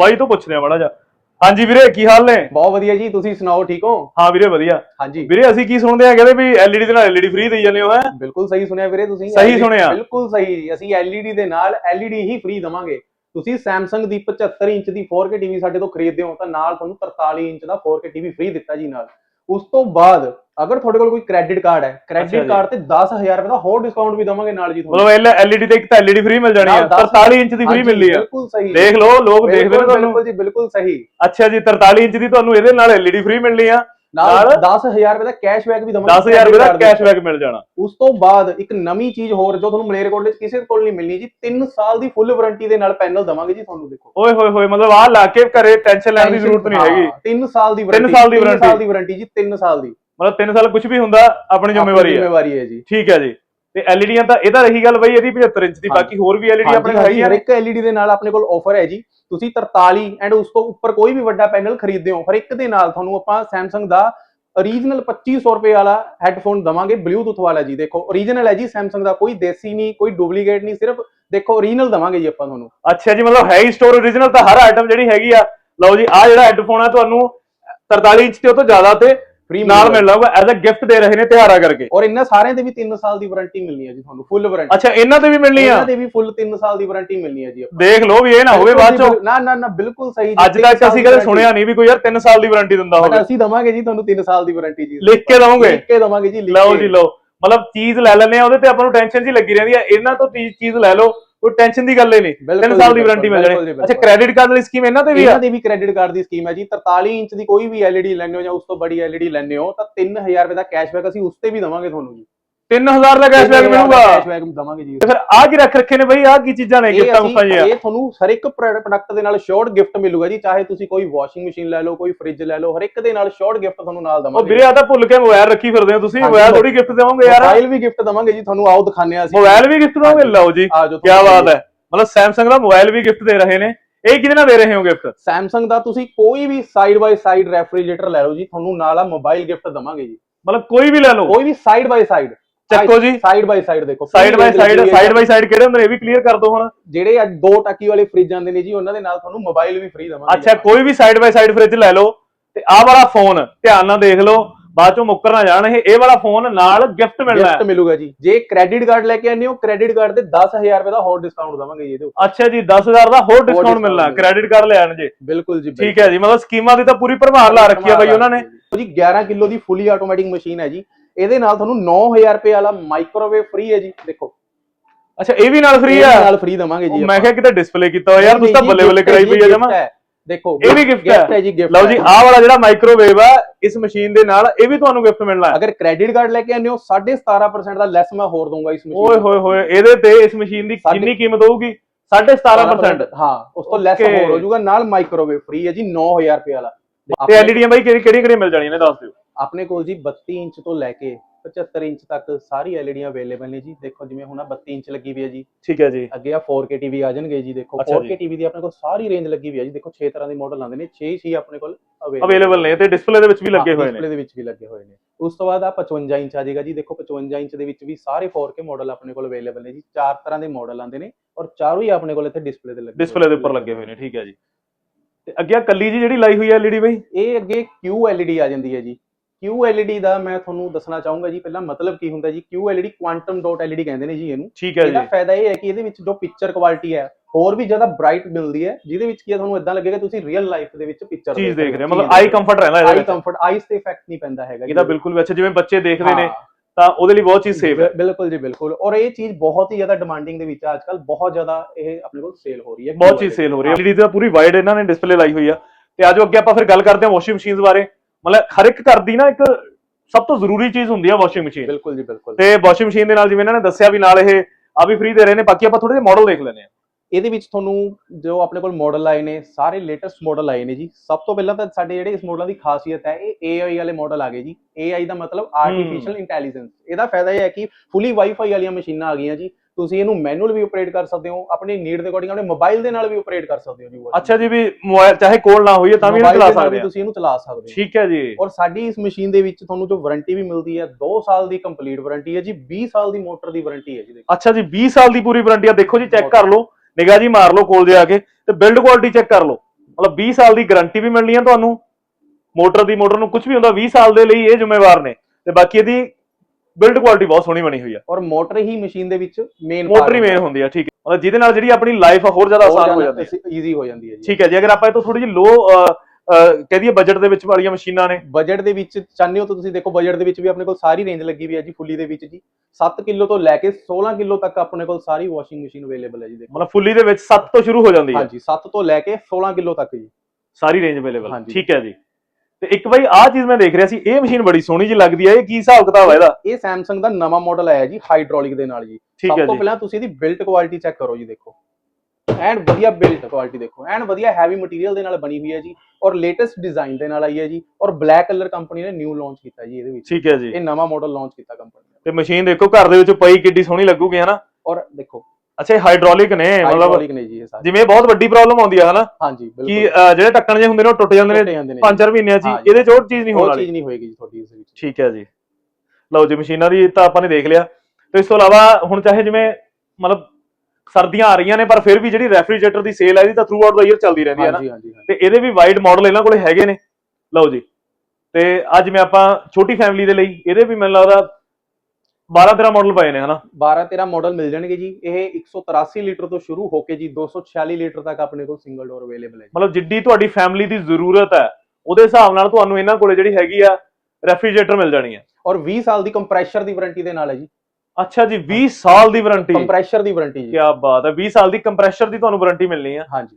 ਬਾਈ ਤੋਂ ਪੁੱਛਦੇ ਆ ਮਾੜਾ ਜਿਹਾ। ਹਾਂਜੀ ਵੀਰੇ ਕੀ ਹਾਲ ਨੇ? ਬਹੁਤ ਵਧੀਆ ਜੀ ਤੁਸੀਂ ਸੁਣਾਓ ਠੀਕ ਹੋ? ਹਾਂ ਵੀਰੇ ਵਧੀਆ। ਹਾਂਜੀ। ਵੀਰੇ ਅਸੀਂ ਕੀ ਸੁਣਦੇ ਆ ਕਹਿੰਦੇ ਵੀ LED ਦੇ ਨਾਲ LED ਫ੍ਰੀ ਦੇਈ ਜਾਂਦੇ ਹੋ ਹੈ? ਬਿਲਕੁਲ ਸਹੀ ਸੁਣਿਆ ਵੀਰੇ ਤੁਸੀਂ ਸਹੀ ਸੁਣਿਆ। ਬਿਲਕੁਲ ਸਹੀ ਅਸੀਂ LED ਦੇ ਨਾਲ LED ਹੀ ਫ੍ਰੀ ਦਵਾਂਗੇ। ਤੁਸੀਂ Samsung ਦੀ 75 ਇੰਚ ਦੀ 4K ਟੀਵੀ ਸਾਡੇ ਤੋਂ ਖਰੀਦਦੇ ਹੋ ਤਾਂ ਨਾਲ ਤੁਹਾਨੂੰ 43 ਇੰਚ ਦਾ 4K ਟੀਵੀ ਫ੍ਰੀ ਦਿੱਤਾ ਜੀ ਨਾਲ। ਉਸ ਤੋਂ ਬਾਅਦ ਅਗਰ ਤੁਹਾਡੇ ਕੋਲ ਕੋਈ ਕ੍ਰੈਡਿਟ ਕਾਰਡ ਹੈ ਕ੍ਰੈਡਿਟ। ਕਾਰਡ ਤੇ 10000 ਰੁਪਏ ਦਾ ਹੋਰ ਡਿਸਕਾਊਂਟ ਵੀ ਦਵਾਂਗੇ ਨਾਲ ਜੀ ਤੁਹਾਨੂੰ। ਮਤਲਬ LED ਤੇ ਇੱਕ ਤਾਂ LED ਫ੍ਰੀ ਮਿਲ ਜਾਣੀ ਦਸ- 43 ਇੰਚ ਦੀ ਫ੍ਰੀ ਮਿਲਦੀ ਆ। ਬਿਲਕੁਲ ਸਹੀ ਦੇਖ ਲਓ ਲੋਕ ਦੇਖਦੇ ਨੇ ਤੁਹਾਨੂੰ। ਬਿਲਕੁਲ ਜੀ ਬਿਲਕੁਲ ਸਹੀ। ਅੱਛਾ ਜੀ 43 ਇੰਚ ਦੀ ਤੁਹਾਨੂੰ ਇਹਦੇ ਨਾਲ LED ਫ੍ਰੀ ਮਿਲਣੀ ਆ। ਨਾਲ ਨਾਲ 10000 ਰੁਪਏ ਦਾ ਕੈਸ਼ਬੈਕ ਵੀ ਦਵਾਂਗੇ। 10000 ਰੁਪਏ ਦਾ ਕੈਸ਼ਬੈਕ ਮਿਲ ਜਾਣਾ। ਉਸ ਤੋਂ ਬਾਅਦ ਇੱਕ ਨਵੀਂ ਚੀਜ਼ ਹੋਰ ਜੋ ਤੁਹਾਨੂੰ ਮਲੇਰਕੋਟ ਵਿੱਚ ਕਿਸੇ ਕੋਲ ਨਹੀਂ ਮਿਲਣੀ ਜੀ 3 ਸਾਲ ਦੀ ਫੁੱਲ ਵਾਰੰਟੀ ਦੇ ਨਾਲ ਪੈਨਲ ਦਵਾਂਗੇ ਜੀ ਤੁਹਾਨੂੰ ਦੇਖੋ। ਓਏ ਹੋਏ ਹੋਏ ਮਤਲਬ ਆਹ ਲਾ ਕੇ ਘਰੇ ਟੈਨਸ਼ਨ ਲੈਣ ਦੀ ਜ਼ਰੂਰਤ ਨਹੀਂ ਹੈਗੀ। 3 ਸਾਲ ਦੀ ਵਾਰੰਟੀ ਸਾਲ ਦੀ ਤਿੰਨ warranty। ਸਾਲ ਦੀ ਵਾਰੰਟੀ ਜੀ 3 ਸਾਲ ਦੀ। ਮਤਲਬ 3 ਸਾਲ ਕੁਝ ਵੀ ਹੁੰਦਾ ਆਪਣੀ ਜ਼ਿੰਮੇਵਾਰੀ ਹੈ। ਜ਼ਿੰਮੇਵਾਰੀ ਹੈ ਜੀ। ਠੀਕ ਹੈ ਜੀ। ਤੇ ਐਲਈਡੀਆਂ ਤਾਂ ਇਹਦਾ ਰਹੀ ਗੱਲ ਬਈ ਇਹਦੀ 75 ਇੰਚ ਦੀ। ਬਾਕੀ ਹੋਰ ਵੀ ਐਲਈਡੀ ਆਪਣੇ ਕੋਲ ਹੈਗੀਆਂ ਹਰ ਇੱਕ LED ਦੇ ਨਾਲ ਆਪਣੇ ਕੋਲ ਆਫਰ ਹੈ ਜੀ। ਤੁਸੀਂ 43 ਐਂਡ ਉਸ ਤੋਂ ਉੱਪਰ ਕੋਈ ਵੀ ਵੱਡਾ ਪੈਨਲ ਖਰੀਦਦੇ ਹੋ ਹਰ ਇੱਕ ਦੇ ਨਾਲ ਤੁਹਾਨੂੰ ਆਪਾਂ Samsung ਦਾ ਓਰੀਜਨਲ 2500 ਰੁਪਏ ਵਾਲਾ ਹੈੱਡਫੋਨ ਦਵਾਂਗੇ ਬਲੂਟੁੱਥ ਵਾਲਾ ਜੀ। ਦੇਖੋ ਓਰੀਜਨਲ ਹੈ ਜੀ Samsung ਦਾ ਕੋਈ ਦੇਸੀ ਨਹੀਂ ਕੋਈ ਡੁਪਲੀਕੇਟ ਨਹੀਂ ਸਿਰਫ ਦੇਖੋ ਓਰੀਜਨਲ ਦਵਾਂਗੇ ਜੀ ਆਪਾਂ ਤੁਹਾਨੂੰ। ਅੱਛਾ ਜੀ ਮਤਲਬ ਹੈ ਹੀ ਸਟੋਰ origignal ਤਾਂ ਹਰ ਆਈਟਮ ਜਿਹੜੀ ਹੈਗੀ ਆ। ਲਓ ਜੀ ਆ ਜਿਹੜਾ ਹੈੱਡਫੋਨ ਆ ਤੁਹਾਨੂੰ 43 ਇੰਚ ਤੇ ਉਹ ਤੋਂ ਜ਼ਿਆਦਾ ਤੇ ਫ੍ਰੀ ਨਾਲ ਮਿਲ ਲਊਗਾ ਐਜ਼ ਅ ਗਿਫਟ ਦੇ ਰਹੇ ਨੇ ਤਿਉਹਾਰਾਂ ਕਰਕੇ। ਔਰ ਇਹਨਾਂ ਸਾਰਿਆਂ ਦੇ ਵੀ 3 ਸਾਲ ਦੀ ਵਾਰੰਟੀ ਮਿਲਣੀ ਹੈ ਜੀ ਤੁਹਾਨੂੰ ਫੁੱਲ ਵਾਰੰਟੀ ਅੱਛਾ ਇਹਨਾਂ ਤੇ ਵੀ ਮਿਲਣੀ ਆ? ਇਹਨਾਂ ਦੇ ਵੀ ਫੁੱਲ 3 ਸਾਲ ਦੀ ਵਾਰੰਟੀ ਮਿਲਣੀ ਹੈ ਜੀ ਆਪਾਂ। ਦੇਖ ਲਓ ਵੀ ਇਹ ਨਾ ਹੋਵੇ ਬਾਅਦ ਚੋਂ। ਨਾ ਨਾ ਨਾ ਬਿਲਕੁਲ ਸਹੀ ਜੀ, ਅੱਜ ਤੱਕ ਅਸੀਂ ਕਦੇ। ਸੁਣਿਆ ਨਹੀਂ ਵੀ ਕੋਈ ਯਾਰ 3 ਸਾਲ ਦੀ ਵਾਰੰਟੀ ਦਿੰਦਾ ਹੋਵੇ। ਅਸੀਂ ਦਵਾਂਗੇ ਜੀ ਤੁਹਾਨੂੰ 3 ਸਾਲ ਦੀ ਵਾਰੰਟੀ ਜੀ। ਲਿਖ ਕੇ ਦਵੋਗੇ? ਲਿਖ ਕੇ ਦਵਾਂਗੇ ਜੀ ਲਿਖ ਲਓ। ਜੀ ਲਓ। ਮਤਲਬ ਚੀਜ਼ ਲੈ ਲੈਂਦੇ ਆ ਉਹਦੇ ਤੇ ਆਪਾਂ ਨੂੰ ਟੈਨਸ਼ਨ ਜੀ ਲੱਗੀ ਰਹਿੰਦੀ ਆ। ਇਹਨਾਂ ਤੋਂ ਚੀਜ਼ ਚੀਜ਼ ਲੈ ਲਓ। ਕੋਈ ਟੈਨਸ਼ਨ ਦੀ ਗੱਲ ਹੀ ਨਹੀਂ। ਬਿਲਕੁਲ 3 ਸਾਲ ਦੀ ਵਾਰੰਟੀ ਮਿਲ ਜਾਣੀ। ਅੱਛਾ। ਕ੍ਰੈਡਿਟ ਕਾਰਡ ਵਾਲੀ ਸਕੀਮ ਇਹਨਾਂ ਤੇ ਵੀ ਆ? ਇਹਨਾਂ ਦੀ ਵੀ ਕ੍ਰੈਡਿਟ ਕਾਰਡ ਦੀ ਸਕੀਮ ਹੈ ਜੀ। 43 ਇੰਚ ਦੀ ਕੋਈ ਵੀ LED ਲੈਣੇ ਹੋ ਜਾਂ ਉਸ ਤੋਂ ਬੜੀ LED ਲੈਣੇ ਹੋ ਤਾਂ 3000 ਰੁਪਏ ਦਾ ਕੈਸ਼ਬੈਕ ਅਸੀਂ ਉਸ ਤੇ ਵੀ ਦਵਾਂਗੇ ਤੁਹਾਨੂੰ ਜੀ। 3000 ਦਾ ਕੈਸ਼ਬੈਕ ਮਿਲੂਗਾ। ਕੈਸ਼ਬੈਕ ਦਵਾਂਗੇ ਜੀ। ਤੇ ਫਿਰ ਆ ਕੀ ਰੱਖ ਰੱਖੇ ਨੇ ਬਈ? ਆ ਕੀ ਚੀਜ਼ਾਂ ਨੇ ਗਿਫਟਾਂ ਗੁਫਟਾਂ ਜੀ ਇਹ ਤੁਹਾਨੂੰ ਹਰ ਇੱਕ ਪ੍ਰੋਡਕਟ ਦੇ ਨਾਲ ਸ਼ੋਰਟ ਗਿਫਟ ਮਿਲੂਗਾ ਜੀ ਚਾਹੇ ਤੁਸੀਂ ਕੋਈ ਵਾਸ਼ਿੰਗ ਮਸ਼ੀਨ ਲੈ ਲਓ ਕੋਈ ਫ੍ਰਿਜ ਲੈ ਲਓ ਹਰ ਇੱਕ ਦੇ ਨਾਲ ਸ਼ੋਰਟ ਗਿਫਟ ਤੁਹਾਨੂੰ ਨਾਲ ਉਹ ਦਵਾਂਗੇ ਵੀਰੇ ਆ ਤਾਂ ਭੁੱਲ ਕੇ ਮੋਬਾਈਲ ਰੱਖੀ ਫਿਰਦੇ ਹੋ ਤੁਸੀਂ। ਮੋਬਾਈਲ ਥੋੜੀ ਗਿਫਟ ਦੇਵੋਗੇ ਯਾਰ। ਮੋਬਾਈਲ ਵੀ ਗਿਫਟ ਦਵਾਂਗੇ ਜੀ ਤੁਹਾਨੂੰ ਆਓ ਦਿਖਾਣੇ ਆ ਅਸੀਂ। ਮੋਬਾਈਲ ਵੀ ਗਿਫਟ ਦੋਗੇ ਲਓ ਜੀ ਕੀ ਬਾਤ ਹੈ। ਮਤਲਬ Samsung ਦਾ ਮੋਬਾਈਲ ਵੀ ਗਿਫਟ ਦੇ ਰਹੇ ਨੇ। ਇਹ ਕਿਹਦੇ ਨਾਲ ਦੇ ਰਹੇ ਹੋ ਗਿਫਟ ਸੈਮਸੰਗ ਦਾ ਤੁਸੀਂ ਕੋਈ ਵੀ ਸਾਈਡ ਬਾਈ ਸਾਈਡ ਰੈਫਰੀਜਰੇਟਰ ਲੈ ਲਓ ਜੀ ਤੁਹਾਨੂੰ ਨਾਲ ਆ ਮੋਬਾਈਲ ਗਿਫਟ ਦਵਾਂਗੇ ਜੀ। ਮਤਲਬ ਕੋਈ ਵੀ ਲੈ ਲਓ। ਕੋਈ ਵੀ ਸਾਈਡ ਬਾਈ ਸਾਈਡ ਚੱਕੋ ਜੀ। ਸਾਈਡ ਬਾਈ ਸਾਈਡ ਦੇਖੋ। Side by side side by side ਕਿਹੜੇ ਹੁੰਦੇ ਨੇ ਇਹ ਵੀ ਕਲੀਅਰ ਕਰ ਦਿਓ ਹੁਣ? ਜਿਹੜੇ ਅੱਜ ਦੋ ਟਾਕੀ ਵਾਲੇ ਫ੍ਰਿਜ ਆਉਂਦੇ ਨੇ ਜੀ ਉਹਨਾਂ ਦੇ ਨਾਲ ਤੁਹਾਨੂੰ ਮੋਬਾਈਲ ਵੀ ਫ੍ਰੀ ਦਵਾਂਗੇ। ਅੱਛਾ ਕੋਈ ਵੀ ਸਾਈਡ ਬਾਈ ਸਾਈਡ ਫ੍ਰਿਜ ਲੈ ਲਓ ਤੇ ਆਹ ਵਾਲਾ ਫੋਨ ਧਿਆਨ ਨਾਲ ਦੇਖ ਲਓ ਬਾਅਦ ਚੋਂ ਮੁੱਕਰ ਨਾ ਜਾਣ ਇਹ ਇਹ ਵਾਲਾ ਫੋਨ ਨਾਲ ਗਿਫਟ ਮਿਲਣਾ ਗਿਫਟ ਹੈ ਮਿਲੂਗਾ ਜੀ। ਜੇ ਕ੍ਰੈਡਿਟ ਕਾਰਡ ਲੈ ਕੇ ਆਨੇ ਹੋ ਕ੍ਰੈਡਿਟ ਕਾਰਡ ਤੇ 10000 ਰੁਪਏ ਦਾ ਹੋਰ ਡਿਸਕਾਊਂਟ ਦਵਾਂਗੇ ਜੀ ਇਹਦੇ ਉੱਪਰ। ਅੱਛਾ ਜੀ 10000 ਦਾ ਹੋਰ ਡਿਸਕਾਊਂਟ ਮਿਲਣਾ। ਕ੍ਰੈਡਿਟ ਕਾਰਡ ਲੈ ਆਣ ਜੇ। ਬਿਲਕੁਲ ਜੀ ਠੀਕ ਹੈ ਜੀ ਮਤਲਬ ਸਕੀਮਾਂ ਦੀ ਤਾਂ ਪੂਰੀ ਭਰਮਾਰ ਲਾ ਰੱਖੀ ਆ ਬਾਈ ਉਹਨਾਂ ਨੇ। ਜੀ 11 ਕਿਲੋ ਦੀ ਫੁੱਲੀ ਆਟੋਮੈਟਿਕ ਮਸ਼ੀਨ ਹੈ ਜੀ। ਇਹਦੇ ਨਾਲ ਤੁਹਾਨੂੰ 9000 ਰੁਪਏ ਵਾਲਾ ਮਾਈਕ੍ਰੋਵੇਵ ਫ੍ਰੀ ਹੈ ਜੀ ਦੇਖੋ। ਅੱਛਾ ਇਹ ਵੀ ਨਾਲ ਫ੍ਰੀ ਆ? ਨਾਲ ਫ੍ਰੀ ਦਵਾਂਗੇ ਜੀ ਮੈਂ ਕਿਹਾ ਕਿਤੇ ਡਿਸਪਲੇ ਕੀਤਾ ਹੋਇਆ ਯਾਰ ਤੁਸੀਂ ਤਾਂ ਬੱਲੇ ਬੱਲੇ ਕਰਾਈ ਪਈ ਆ ਜਮਾ। ਦੇਖੋ ਇਹ ਵੀ gift ਹੈ। ਜੀ ਗਿਫਟ ਲਓ ਜੀ ਆਹ ਵਾਲਾ ਜਿਹੜਾ ਮਾਈਕ੍ਰੋਵੇਵ ਆ ਇਸ ਮਸ਼ੀਨ ਦੇ ਨਾਲ ਇਹ ਵੀ ਤੁਹਾਨੂੰ ਗਿਫਟ ਮਿਲਣਾ ਹੈ। ਅਗਰ ਕ੍ਰੈਡਿਟ ਕਾਰਡ ਲੈ ਕੇ ਆਨੇ ਹੋ 17.5% ਦਾ ਲੈਸ ਮੈਂ ਹੋਰ ਦਊਂਗਾ ਇਸ ਮਸ਼ੀਨ ਓਏ ਹੋਏ ਹੋਏ ਇਹਦੇ ਤੇ ਇਸ ਮਸ਼ੀਨ ਦੀ ਕਿੰਨੀ ਕੀਮਤ ਹੋਊਗੀ? 17.5% ਹਾਂ ਉਸ ਤੋਂ ਲੈਸ. ਹੋਰ ਹੋ ਜਾਊਗਾ ਨਾਲ ਮਾਈਕ੍ਰੋਵੇਵ ਫ੍ਰੀ ਹੈ ਜੀ 9000 ਰੁਪਏ ਵਾਲਾ। ਤੇ ਐਲਈਡੀਆਂ ਬਾਈ ਕਿਹੜੀ ਕਿਹੜੀ ਕਿਹੜੀ ਮਿਲ ਜਾਣੀਆਂ ਨੇ ਦੱਸ ਦਿਓ। ਆਪਣੇ ਕੋਲ ਜੀ 32 ਇੰਚ ਤੋਂ ਲੈ ਕੇ 75 ਇੰਚ ਤੱਕ ਸਾਰੀ ਐਲਈਡੀਆਂ ਅਵੇਲੇਬਲ ਨੇ ਜੀ। ਦੇਖੋ ਜਿਵੇਂ ਹੁਣ ਆਹ 32 ਇੰਚ ਲੱਗੀ ਵੀ ਹੈ ਜੀ। ਠੀਕ ਹੈ ਜੀ। ਅੱਗੇ ਆ 4K ਟੀਵੀ ਆ ਜਾਣਗੇ ਜੀ ਦੇਖੋ। ਅੱਛਾ 4K ਜੀ। ਟੀਵੀ ਦੀ ਆਪਣੇ ਕੋਲ ਸਾਰੀ ਰੇਂਜ ਲੱਗੀ ਵੀ ਹੈ ਜੀ। ਦੇਖੋ 6 ਤਰ੍ਹਾਂ ਦੇ ਮਾਡਲ ਆਉਂਦੇ ਨੇ 6 ਹੀ ਆਪਣੇ ਕੋਲ ਅਵੇਲੇਬਲ ਨੇ। ਤੇ ਡਿਸਪਲੇ ਦੇ ਵਿੱਚ ਵੀ ਲੱਗੇ ਹੋਏ ਨੇ। ਡਿਸਪਲੇ ਦੇ ਵਿੱਚ ਵੀ ਲੱਗੇ ਹੋਏ ਨੇ। ਉਸ ਤੋਂ ਬਾਅਦ ਆ 55 ਇੰਚ ਆ ਜਾਏਗਾ ਜੀ। ਦੇਖੋ 55 ਇੰਚ ਦੇ ਵਿੱਚ ਵੀ ਸਾਰੇ 4K ਮਾਡਲ ਆਪਣੇ ਕੋਲ ਅਵੇਲੇਬਲ ਨੇ ਜੀ। ਚਾਰ ਤਰ੍ਹਾਂ ਦੇ ਮਾਡਲ ਆਉਂਦੇ ਨੇ ਔਰ ਚਾਰੋਂ ਹੀ ਆਪਣੇ ਕੋਲ ਇੱਥੇ ਡਿਸਪਲੇ ਤੇ ਲੱਗੇ ਡਿਸਪਲੇ ਦੇ ਉੱਪਰ ਲੱਗੇ ਹੋਏ ਨੇ ਠੀਕ ਹੈ ਜੀ। ਤੇ ਅੱਗੇ ਕੱਲੀ ਜੀ ਜਿਹੜੀ ਲਾਈ ਹੋਈ ਹੈ ਐਲਈਡੀ ਬਾਈ? ਇਹ ਅੱਗੇ QLED ਆ ਜਾਂਦੀ ਹੈ ਜੀ। QLED ਦਾ ਮੈਂ ਤੁਹਾਨੂੰ ਦੱਸਣਾ ਚਾਹੂੰਗਾ ਜੀ ਪਹਿਲਾਂ ਮਤਲਬ ਕੀ ਹੁੰਦਾ ਜੀ? QLED ਕੁਆਂਟਮ ਡਾਟ LED ਕਹਿੰਦੇ ਨੇ ਜੀ ਇਹਨੂੰ। ਠੀਕ ਹੈ ਇਹਦਾ ਫਾਇਦਾ ਇਹ ਹੈ ਕਿ ਇਹਦੇ ਵਿੱਚ ਜੋ ਪਿਕਚਰ ਕੁਆਲਿਟੀ ਹੈ ਹੋਰ ਵੀ ਜ਼ਿਆਦਾ ਬ੍ਰਾਈਟ ਮਿਲਦੀ ਹੈ ਜਿਹਦੇ ਵਿੱਚ ਕੀ ਤੁਹਾਨੂੰ ਇਦਾਂ ਲੱਗੇਗਾ ਤੁਸੀਂ ਰੀਅਲ ਲਾਈਫ ਦੇ ਵਿੱਚ ਪਿਕਚਰ ਚੀਜ਼ ਦੇਖ ਰਹੇ ਹੋ। ਮਤਲਬ ਆਈ ਕੰਫਰਟ ਰਹਿੰਦਾ ਇਹਦੇ ਆਈ ਕੰਫਰਟ ਆਈਸ ਤੇ ਇਫੈਕਟ ਨਹੀਂ ਪੈਂਦਾ ਹੈਗਾ ਇਹਦਾ ਬਿਲਕੁਲ ਵੀ ਅੱਛਾ ਜਿਵੇਂ ਬੱਚੇ ਦੇਖਦੇ ਨੇ ਤਾਂ ਉਹਦੇ ਲਈ ਬਹੁਤ ਚੀਜ਼ ਸੇਫ ਹੈ। ਬਿਲਕੁਲ ਜੀ ਬਿਲਕੁਲ। ਔਰ ਇਹ ਚੀਜ਼ ਬਹੁਤ ਹੀ ਜ਼ਿਆਦਾ ਡਿਮਾਂਡਿੰਗ ਦੇ ਵਿੱਚ ਅੱਜ ਕੱਲ ਬਹੁਤ ਜ਼ਿਆਦਾ ਇਹ ਆਪਣੇ ਕੋਲ ਸੇਲ ਹੋ ਰਹੀ ਹੈ। ਬਹੁਤ ਚੀਜ਼ ਸੇਲ ਹੋ ਰਹੀ ਹੈ। ਐਲਈਡੀ ਦਾ ਪੂਰੀ ਵਾਈਡ ਇਹਨਾਂ ਨੇ ਡਿਸਪਲੇ ਲਾਈ ਹੋਈ ਆ। ਤੇ ਆਜੋ ਅੱਗੇ ਆਪਾਂ ਫਿਰ ਗੱਲ ਕਰਦੇ ਹਾਂ ਵਾਸ਼ਿੰਗ ਮਸ਼ੀਨਸ ਬਾਰੇ। ਮਤਲਬ ਹਰ ਇੱਕ ਘਰ ਦੀ ਨਾ ਇੱਕ ਸਭ ਤੋਂ ਜ਼ਰੂਰੀ ਚੀਜ਼ ਹੁੰਦੀ ਆ ਵਾਸ਼ਿੰਗ ਮਸ਼ੀਨ ਬਿਲਕੁਲ ਜੀ ਬਿਲਕੁਲ। ਤੇ ਵਾਸ਼ਿੰਗ ਮਸ਼ੀਨ ਦੇ ਨਾਲ ਜਿਵੇਂ ਇਹਨਾਂ ਨੇ ਦੱਸਿਆ ਵੀ ਨਾਲ ਇਹ ਆ ਵੀ ਫ੍ਰੀ ਦੇ ਰਹੇ ਨੇ ਬਾਕੀ ਆਪਾਂ ਥੋੜੇ ਜਿਹੇ ਮਾਡਲ ਦੇਖ ਲੈਂਦੇ ਆ ਇਹਦੇ ਵਿੱਚ ਤੁਹਾਨੂੰ ਜੋ ਆਪਣੇ ਕੋਲ ਮਾਡਲ ਆਏ ਨੇ ਸਾਰੇ ਲੇਟੈਸਟ ਮਾਡਲ ਆਏ ਨੇ ਜੀ। ਸਭ ਤੋਂ ਪਹਿਲਾਂ ਤਾਂ ਸਾਡੇ ਜਿਹੜੇ ਇਸ ਮਾਡਲਾਂ ਦੀ ਖਾਸੀਅਤ ਹੈ ਇਹ AI ਵਾਲੇ ਮਾਡਲ ਆ ਗਏ ਜੀ। AI ਦਾ ਮਤਲਬ ਆਰਟੀਫੀਸ਼ੀਅਲ ਇੰਟੈਲੀਜੈਂਸ ਇਹਦਾ ਫਾਇਦਾ ਇਹ ਹੈ ਕਿ ਫੁੱਲੀ ਵਾਈਫਾਈ ਵਾਲੀਆਂ ਮਸ਼ੀਨਾਂ ਆ ਗਈਆਂ ਜੀ। ਤੁਸੀਂ ਇਹਨੂੰ ਮੈਨੂਅਲ ਵੀ ਆਪਰੇਟ ਕਰ ਸਕਦੇ ਹੋ ਆਪਣੀ ਨੀਡ ਦੇ ਅਕੋਰਡਿੰਗ ਆਪਣੇ ਮੋਬਾਈਲ ਦੇ ਨਾਲ ਵੀ ਆਪਰੇਟ ਕਰ ਸਕਦੇ ਹੋ ਜੀ ਅੱਛਾ ਜੀ ਵੀ ਮੋਬਾਈਲ ਚਾਹੇ ਕੋਲ ਨਾ ਹੋਈਏ ਤਾਂ ਵੀ ਇਹਨੂੰ ਚਲਾ ਸਕਦੇ ਆ। ਤੁਸੀਂ ਇਹਨੂੰ ਚਲਾ ਸਕਦੇ ਹੋ। ਠੀਕ ਹੈ ਜੀ। ਔਰ ਸਾਡੀ ਇਸ ਮਸ਼ੀਨ ਦੇ ਵਿੱਚ ਤੁਹਾਨੂੰ ਜੋ ਵਾਰੰਟੀ ਵੀ ਮਿਲਦੀ ਹੈ 2 ਸਾਲ ਦੀ ਕੰਪਲੀਟ ਵਾਰੰਟੀ ਹੈ ਜੀ 20 ਸਾਲ ਦੀ ਮੋਟਰ ਦੀ ਵਾਰੰਟੀ ਹੈ ਜੀ ਦੇਖੋ। ਅੱਛਾ ਜੀ 20 ਸਾਲ ਦੀ ਪੂਰੀ ਵਾਰੰਟੀ ਆ। ਦੇਖੋ ਜੀ ਚੈੱਕ ਕਰ ਲਓ। ਨਿਗਾਹ ਜੀ ਮਾਰ ਲਓ ਕੋਲ ਦੇ ਆ ਕੇ ਤੇ ਬਿਲਡ ਕੁਆਲਿਟੀ ਚੈੱਕ ਕਰ ਲਓ। ਮਤਲਬ 20 ਸਾਲ ਦੀ ਗਾਰੰਟੀ ਵੀ ਮਿਲਣੀ ਆ ਤੁਹਾਨੂੰ। ਮੋਟਰ ਦੀ ਮੋਟਰ ਨੂੰ ਕੁਝ ਵੀ ਹੁੰਦਾ 20 ਸਾਲ ਦੇ ਲਈ ਇਹ ਜ਼ਿੰਮੇਵਾਰ ਨੇ। ਤੇ ਬਾਕੀ ਇਹਦੀ ਬਿਲਡ ਕੁਆਲਿਟੀ ਬਹੁਤ ਸੋਹਣੀ ਬਣੀ ਹੋਈ ਆ। ਔਰ ਮੋਟਰ ਹੀ ਮਸ਼ੀਨ ਦੇ ਵਿੱਚ ਮੇਨ ਮੋਟਰ ਹੀ ਮੇਨ ਹੁੰਦੀ ਆ ਠੀਕ ਹੈ। ਮਤਲਬ ਜਿਹਦੇ ਨਾਲ ਜਿਹੜੀ ਆਪਣੀ ਲਾਈਫ ਹੋਰ ਜ਼ਿਆਦਾ ਆਸਾਨ ਹੋ ਜਾਂਦੀ ਹੈ ਈਜ਼ੀ ਹੋ ਜਾਂਦੀ ਹੈ ਜੀ। ਠੀਕ ਹੈ ਜੀ ਅਗਰ ਆਪਾਂ ਇਹ ਤੋਂ ਥੋੜੀ ਜਿਹੀ ਲੋ ਕਹਿ ਦਈਏ ਬਜਟ ਦੇ ਵਿੱਚ ਵਾਲੀਆਂ ਮਸ਼ੀਨਾਂ ਨੇ। ਬਜਟ ਦੇ ਵਿੱਚ ਚਾਹੁੰਦੇ ਹੋ ਤਾਂ ਤੁਸੀਂ ਦੇਖੋ ਬਜਟ ਦੇ ਵਿੱਚ ਵੀ ਆਪਣੇ ਕੋਲ ਸਾਰੀ ਰੇਂਜ ਲੱਗੀ ਵੀ ਹੈ ਜੀ ਫੁੱਲੀ ਦੇ ਵਿੱਚ ਜੀ। 7 ਕਿਲੋ ਤੋਂ ਲੈ ਕੇ 16 ਕਿਲੋ ਤੱਕ ਆਪਣੇ ਕੋਲ ਸਾਰੀ ਵਾਸ਼ਿੰਗ ਮਸ਼ੀਨ ਅਵੇਲੇਬਲ ਹੈ ਜੀ ਦੇਖੋ। ਮਤਲਬ ਫੁੱਲੀ ਦੇ ਵਿੱਚ 7 ਤੋਂ ਸ਼ੁਰੂ ਹੋ ਜਾਂਦੀ ਹੈ ਹਾਂਜੀ 7 ਤੋਂ ਲੈ ਕੇ 16 ਕਿਲੋ ਤੱਕ ਜੀ। ਸਾਰੀ ਰੇਂਜ ਅਵੇਲੇਬਲ। ਠੀਕ ਹੈ ਜੀ। ਤੇ ਇੱਕ ਬਾਈ ਆਹ ਚੀਜ਼ ਮੈਂ ਦੇਖ ਰਿਹਾ ਸੀ ਇਹ ਮਸ਼ੀਨ ਬੜੀ ਸੋਹਣੀ ਜਿਹੀ ਲੱਗਦੀ ਹੈ ਇਹ ਕੀ ਹਿਸਾਬ ਕਿਤਾਬ ਹੈ ਇਹਦਾ? ਇਹ Samsung ਦਾ ਨਵਾਂ ਮਾਡਲ ਆਇਆ ਜੀ ਹਾਈਡ੍ਰੋਲਿਕ ਦੇ ਨਾਲ ਜੀ। ਠੀਕ ਸਭ ਹੈ ਤੋਂ ਜੀ। ਪਹਿਲਾਂ ਤੁਸੀਂ ਇਹਦੀ ਬਿਲਟ ਕੁਆਲਿਟੀ ਚੈੱਕ ਕਰੋ ਜੀ ਦੇਖੋ। ਐਨ ਵਧੀਆ ਬਿਲਟ ਕੁਆਲਿਟੀ ਦੇਖੋ ਐਨ ਵਧੀਆ ਹੈਵੀ ਮਟੀਰੀਅਲ ਦੇ ਨਾਲ ਬਣੀ ਹੋਈ ਹੈ ਜੀ ਔਰ ਲੇਟੈਸਟ ਡਿਜ਼ਾਈਨ ਦੇ ਨਾਲ ਆਈ ਹੈ ਜੀ ਔਰ ਬਲੈਕ ਕਲਰ ਕੰਪਨੀ ਨੇ ਨਿਊ ਲਾਂਚ ਕੀਤਾ ਜੀ ਇਹਦੇ ਵਿੱਚ। ਠੀਕ ਹੈ ਜੀ। ਇਹ ਨਵਾਂ ਮਾਡਲ ਲਾਂਚ ਕੀਤਾ ਕੰਪਨੀ ਨੇ। ਤੇ ਮਸ਼ੀਨ ਦੇਖੋ ਘਰ ਦੇ ਵਿੱਚ ਪਈ ਕਿੱਡੀ ਸੋਹਣੀ ਲੱਗੂਗੀ ਹਨਾ? ਔਰ ਦੇਖੋ ਅੱਛਾ ਇਹ ਹਾਈਡ੍ਰੋਲਿਕ ਨੇ ਮਤਲਬ ਹਾਈਡ੍ਰੋਲਿਕ ਨੇ ਜੀ ਇਹ ਸਾਰੇ। ਜਿਵੇਂ ਬਹੁਤ ਵੱਡੀ ਪ੍ਰੋਬਲਮ ਆਉਂਦੀ ਆ ਹਨਾ? ਹਾਂਜੀ ਕਿ ਬਿਲਕੁਲ। ਅਹ, ਜਿਹੜੇ ਢੱਕਣ ਜੇ ਹੁੰਦੇ ਨੇ ਉਹ ਟੁੱਟ ਜਾਂਦੇ ਨੇ ਜਾਂਦੇ ਨੇ 5-4 ਮਹੀਨਿਆਂ 'ਚ ਹੀ। ਹਾਂ ਜੀ। ਇਹਦੇ 'ਚ ਉਹ ਚੀਜ਼ ਨਹੀਂ ਹੋਣ ਉਹ ਵਾਲੀ। ਚੀਜ਼ ਨਹੀਂ ਹੋਏਗੀ ਜੀ ਤੁਹਾਡੀ ਇਸ ਵਿੱਚ। ਠੀਕ ਹੈ ਜੀ। ਲਓ ਜੀ ਮਸ਼ੀਨਾਂ ਦੀ ਤਾਂ ਆਪਾਂ ਨੇ ਦੇਖ ਲਿਆ। ਤੇ ਇਸ ਤੋਂ ਇਲਾਵਾ ਹੁਣ ਚਾਹੇ ਜਿਵੇਂ ਮਤਲਬ ਸਰਦੀਆਂ ਆ ਰਹੀਆਂ ਨੇ ਪਰ ਫਿਰ ਵੀ ਜਿਹੜੀ ਰੈਫਰੀਜਰੇਟਰ ਦੀ ਸੇਲ ਹੈ ਇਹਦੀ ਤਾਂ ਥਰੂ ਆਊਟ ਦਾ ਈਅਰ ਚੱਲਦੀ ਰਹਿੰਦੀ ਹੈ ਨਾ। ਹਾਂਜੀ ਹਾਂਜੀ ਹਾਂਜੀ। ਤੇ ਇਹਦੇ ਵੀ ਵਾਈਡ ਮਾਡਲ ਇਹਨਾਂ ਕੋਲੇ ਹੈਗੇ ਨੇ। ਲਓ ਜੀ। ਤੇ ਅੱਜ ਮੈਂ ਆਪਾਂ ਛੋਟੀ ਫੈਮਿਲੀ ਦੇ ਲਈ ਇਹਦੇ ਵੀ ਮੈਨੂੰ ਲੱਗਦਾ 12 13 ਮਾਡਲ ਪਏ ਨੇ ਹਨਾ? 12 13 ਮਾਡਲ ਮਿਲ ਜਾਣਗੇ ਜੀ। ਇਹ 183 ਲੀਟਰ ਤੋਂ ਸ਼ੁਰੂ ਹੋ ਕੇ ਜੀ 246 ਲੀਟਰ ਤੱਕ ਆਪਣੇ ਕੋਲ ਸਿੰਗਲ ਡੋਰ ਅਵੇਲੇਬਲ ਹੈ। ਮਤਲਬ ਜਿੱਡੀ ਤੁਹਾਡੀ ਫੈਮਿਲੀ ਦੀ ਜ਼ਰੂਰਤ ਹੈ ਉਹਦੇ ਹਿਸਾਬ ਨਾਲ ਤੁਹਾਨੂੰ ਇਹਨਾਂ ਕੋਲੇ ਜਿਹੜੀ ਹੈਗੀ ਆ ਰੈਫਰੀਜਰੇਟਰ ਮਿਲ ਜਾਣੀ ਹੈ। ਔਰ 20 ਸਾਲ ਦੀ ਕੰਪਰੈਸ਼ਰ ਦੀ ਵਾਰੰਟੀ ਦੇ ਨਾਲ ਹੈ ਜੀ। ਅੱਛਾ ਜੀ 20 ਸਾਲ ਦੀ ਵਾਰੰਟੀ ਕੀ ਕੰਪਰੈਸ਼ਰ ਦੀ ਵਾਰੰਟੀ ਜੀ। ਬਾਤ ਹੈ 20 ਸਾਲ ਦੀ ਕੰਪਰੈਸ਼ਰ ਦੀ ਤੁਹਾਨੂੰ ਵਾਰੰਟੀ ਮਿਲਣੀ ਹੈ ਹਾਂਜੀ।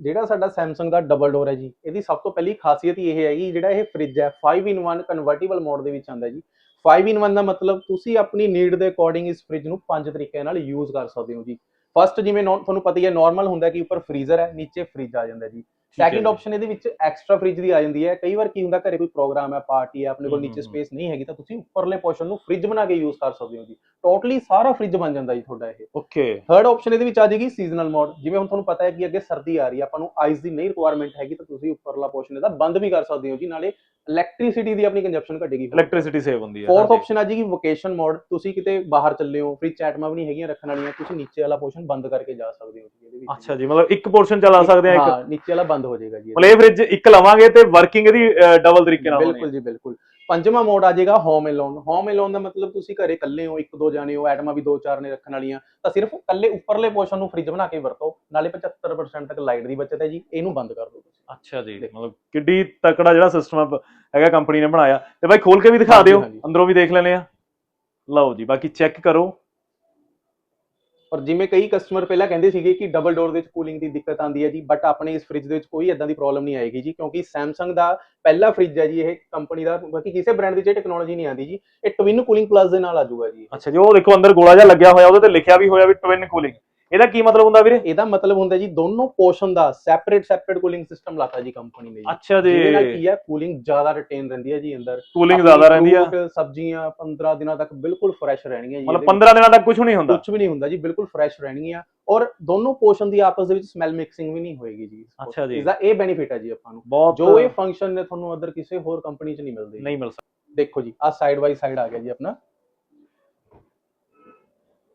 ਜਿਹੜਾ ਸਾਡਾ Samsung ਦਾ ਡਬਲ ਡੋਰ ਹੈ ਜੀ ਇਹਦੀ ਸਭ ਤੋਂ ਪਹਿਲੀ ਖਾਸੀਅਤ ਇਹ ਹੈ ਕਿ ਜਿਹੜਾ ਇਹ ਫ੍ਰਿਜ ਹੈ 5 in 1 ਕਨਵਰਟੀਬਲ ਮੋਡ ਦੇ ਵਿੱਚ ਆਉਂਦਾ ਜੀ। 5 in 1 ਦਾ ਮਤਲਬ ਤੁਸੀਂ ਆਪਣੀ ਨੀਡ ਦੇ ਅਕੋਰਡਿੰਗ ਇਸ ਫ੍ਰਿਜ ਨੂੰ ਪੰਜ ਤਰੀਕਿਆਂ ਨਾਲ ਯੂਜ਼ ਕਰ ਸਕਦੇ ਹੋ ਜੀ। ਫਸਟ ਜਿਵੇਂ ਤੁਹਾਨੂੰ ਪਤਾ ਹੀ ਹੈ ਨਾਰਮਲ ਹੁੰਦਾ ਕਿ ਉੱਪਰ ਫ੍ਰੀਜ਼ਰ ਹੈ ਨੀਚੇ ਫ੍ਰਿਜ ਆ ਜਾਂਦਾ ਜੀ। ਸੈਕਿੰਡ। ਆਪਸ਼ਨ ਇਹਦੇ ਵਿੱਚ ਐਕਸਟਰਾ ਫ੍ਰਿਜ ਦੀ ਆ ਜਾਂਦੀ ਹੈ। ਕਈ ਵਾਰ ਕੀ ਹੁੰਦਾ ਘਰੇ ਕੋਈ ਪ੍ਰੋਗਰਾਮ ਹੈ ਪਾਰਟੀ ਹੈ ਆਪਣੇ ਕੋਲ ਨੀਚੇ ਸਪੇਸ ਨਹੀਂ ਹੈਗੀ ਤਾਂ ਤੁਸੀਂ ਉੱਪਰਲੇ ਪੋਰਸ਼ਨ ਨੂੰ ਫ੍ਰਿਜ ਬਣਾ ਕੇ ਯੂਜ਼ ਕਰ ਸਕਦੇ ਹੋ ਜੀ। ਟੋਟਲੀ ਸਾਰਾ ਫ੍ਰਿਜ ਬਣ ਜਾਂਦਾ ਜੀ ਤੁਹਾਡਾ ਇਹ। ਓਕੇ ਥਰਡ ਆਪਸ਼ਨ ਇਹਦੇ ਵਿੱਚ ਆ ਜਾਏਗੀ ਸੀਜ਼ਨਲ ਮੋਡ ਜਿਵੇਂ ਹੁਣ ਤੁਹਾਨੂੰ ਪਤਾ ਹੈ ਕਿ ਅੱਗੇ ਸਰਦੀ ਆ ਰਹੀ ਹੈ ਆਪਾਂ ਨੂੰ ਆਈਸ ਦੀ ਨਹੀਂ ਰਿਕੁਆਇਰਮੈਂਟ ਹੈਗੀ ਤਾਂ ਤੁਸੀਂ ਉੱਪਰਲਾ ਪੋਰਸ਼ਨ ਇਹਦਾ ਬੰਦ ਵੀ ਕਰ ਸਕਦੇ ਹੋ ਜੀ। ਨਾਲੇ ਇਲੈਕਟ੍ਰਿਸਿਟੀ ਦੀ ਆਪਣੀ ਕੰਜ਼ੰਪਸ਼ਨ ਘਟੇਗੀ ਇਲੈਕਟ੍ਰਿਸਿਟੀ ਸੇਵ ਹੁੰਦੀ ਹੈ ਫੋਰਥ। ਆਪਸ਼ਨ ਆ ਜਾਏਗੀ ਵੋਕੇਸ਼ਨ ਮੋਡ ਤੁਸੀਂ ਕਿਤੇ ਬਾਹਰ ਚੱਲੇ ਹੋ ਫ੍ਰਿਜ ਐਟਮਾਂ ਵੀ ਨਹੀਂ ਹੈਗੀਆਂ ਰੱਖਣ ਵਾਲੀਆਂ ਤੁਸੀਂ ਨੀਚੇ ਵਾਲਾ ਪੋਰਸ਼ਨ ਬੰਦ ਕਰਕੇ ਜਾ ਸਕਦੇ ਹੋ ਜੀ ਇਹਦੇ ਵਿੱਚ। ਅੱਛਾ ਜੀ ਮਤਲਬ ਇੱਕ ਪੋਰਸ਼ਨ ਚਲਾ ਸਕਦੇ ਆ ਇੱਕ ਹਾਂ ਨੀਚੇ ਵਾਲਾ ਬੰਦ ਹੋ ਜਾਏਗਾ ਜੀ ਮਤਲਬ ਇਹ ਫ੍ਰਿਜ ਇੱਕ ਲਵਾਂਗੇ ਤੇ ਵਰਕਿੰਗ ਇਹਦੀ ਡਬਲ ਤਰੀਕੇ ਨਾਲ ਬਿਲਕੁਲ ਜੀ ਬਿਲਕੁਲ। ਪੰਜਵਾਂ ਮੋਡ ਆ ਜਾਏਗਾ ਹੋਮ ਅਲੋਨ ਹੋਮ ਅਲੋਨ ਦਾ ਮਤਲਬ ਤੁਸੀਂ ਘਰੇ ਇਕੱਲੇ ਹੋ ਇੱਕ ਦੋ ਜਾਣੇ ਹੋ ਐਟਮਾਂ ਵੀ ਦੋ ਚਾਰ ਨੇ ਰੱਖਣ ਵਾਲੀਆਂ ਤਾਂ ਸਿਰਫ ਇਕੱਲੇ ਉੱਪਰਲੇ ਪੋਰਸ਼ਨ ਨੂੰ ਫ੍ਰਿਜ ਬਣਾ ਕੇ ਵਰਤੋ ਨਾਲੇ 75% ਤੱਕ ਲਾਈਟ ਦੀ ਬਚਤ ਹੈ ਜੀ ਇਹਨੂੰ ਬੰਦ ਕਰ ਦਿਓ ਤੁਸੀਂ। ਅੱਛਾ ਜੀ ਮਤਲਬ ਕਿੱਡੀ ਤਕੜਾ ਜਿਹੜਾ ਸਿਸਟਮ ਹੈਗਾ ਕੰਪਨੀ ਨੇ ਬਣਾਇਆ। ਤੇ ਬਾਈ ਖੋਲ ਕੇ ਵੀ ਦਿਖਾ ਦਿਓ। ਅੰਦਰੋਂ ਵੀ ਦੇਖ ਲੈਨੇ ਆ। ਲਓ ਜੀ ਬਾਕੀ ਚੈੱਕ ਕਰੋ। ਔਰ ਜਿਵੇਂ ਕਈ ਕਸਟਮਰ ਪਹਿਲਾਂ ਕਹਿੰਦੇ ਸੀਗੇ ਕਿ ਡਬਲ ਡੋਰ ਦੇ ਵਿੱਚ ਕੂਲਿੰਗ ਦੀ ਦਿੱਕਤ ਆਉਂਦੀ ਹੈ ਜੀ ਬਟ ਆਪਣੇ ਇਸ ਫ੍ਰਿਜ ਦੇ ਵਿੱਚ ਕੋਈ ਇਦਾਂ ਦੀ ਪ੍ਰੋਬਲਮ ਨਹੀਂ ਆਏਗੀ ਜੀ, ਕਿਉਂਕਿ Samsung ਦਾ ਪਹਿਲਾ ਫ੍ਰਿਜ ਹੈ ਜੀ, ਇਹ ਕੰਪਨੀ ਦਾ, ਬਾਕੀ ਕਿਸੇ ਬ੍ਰਾਂਡ ਦੀ ਜੇ ਟੈਕਨੋਲੋਜੀ ਨਹੀਂ ਆਉਂਦੀ ਜੀ, ਇਹ ਟਵਿਨ ਕੂਲਿੰਗ ਪਲੱਸ ਦੇ ਨਾਲ ਆ ਜਾਊਗਾ ਜੀ। ਅੱਛਾ ਜੀ, ਉਹ ਦੇਖੋ ਅੰਦਰ ਗੋਲਾ ਜਿਹਾ ਲੱਗਿਆ ਹੋਇਆ, ਉਹਦੇ ਤੇ ਲਿਖਿਆ ਵੀ ਹੋਇਆ ਵੀ ਟਵਿਨ ਕੂਲਿੰਗ ਇਹਦਾ ਕੀ ਮਤਲਬ ਹੁੰਦਾ ਵੀਰੇ? ਇਹਦਾ ਮਤਲਬ ਹੁੰਦਾ ਜੀ ਦੋਨੋਂ ਪੋਰਸ਼ਨ ਦਾ ਸੈਪਰੇਟ ਸੈਪਰੇਟ ਕੂਲਿੰਗ ਸਿਸਟਮ ਲਾਤਾ ਜੀ ਕੰਪਨੀ ਨੇ ਜੀ। ਅੱਛਾ ਜੀ। ਨਾਲ ਕੀ ਹੈ ਕੂਲਿੰਗ ਜ਼ਿਆਦਾ ਰਿਟੇਨ ਰਹਿੰਦੀ ਹੈ ਜੀ ਅੰਦਰ। ਕੂਲਿੰਗ ਜ਼ਿਆਦਾ ਰਹਿੰਦੀ fruit, ਸਬਜ਼ੀਆਂ 15 ਦਿਨਾਂ ਤੱਕ ਬਿਲਕੁਲ ਫਰੈਸ਼ ਰਹਿਣਗੀਆਂ ਜੀ ਮਤਲਬ ਇਹਦੇ ਵਿੱਚ। 15 ਦਿਨਾਂ ਤੱਕ ਕੁਝ ਨਹੀਂ ਹੁੰਦਾ? ਕੁਝ ਵੀ ਨਹੀਂ ਹੁੰਦਾ ਜੀ ਬਿਲਕੁਲ ਫਰੈਸ਼ ਰਹਿਣਗੀਆਂ। ਔਰ ਦੋਨੋਂ ਪੋਰਸ਼ਨ ਦੀ ਆਪਸ ਦੇ ਵਿੱਚ ਸਮੈਲ ਮਿਕਸਿੰਗ ਵੀ ਨਹੀਂ ਹੋਏਗੀ ਜੀ। ਅੱਛਾ ਜੀ। ਇਸ ਦਾ ਇਹ ਬੈਨੀਫਿਟ ਹੈ ਜੀ ਆਪਾਂ ਨੂੰ। ਜੋ ਇਹ ਫੰਕਸ਼ਨ ਨੇ ਤੁਹਾਨੂੰ ਅਦਰ ਕਿਸੇ ਹੋਰ ਕੰਪਨੀ 'ਚ ਨਹੀਂ ਮਿਲਦੇ। ਨਹੀਂ ਮਿਲ ਸਕਦਾ ਦੇਖੋ ਜੀ ਆ ਸਾਈਡ ਬਾਈ ਸਾਈਡ ਆ ਗਿਆ ਜੀ ਆਪਣਾ।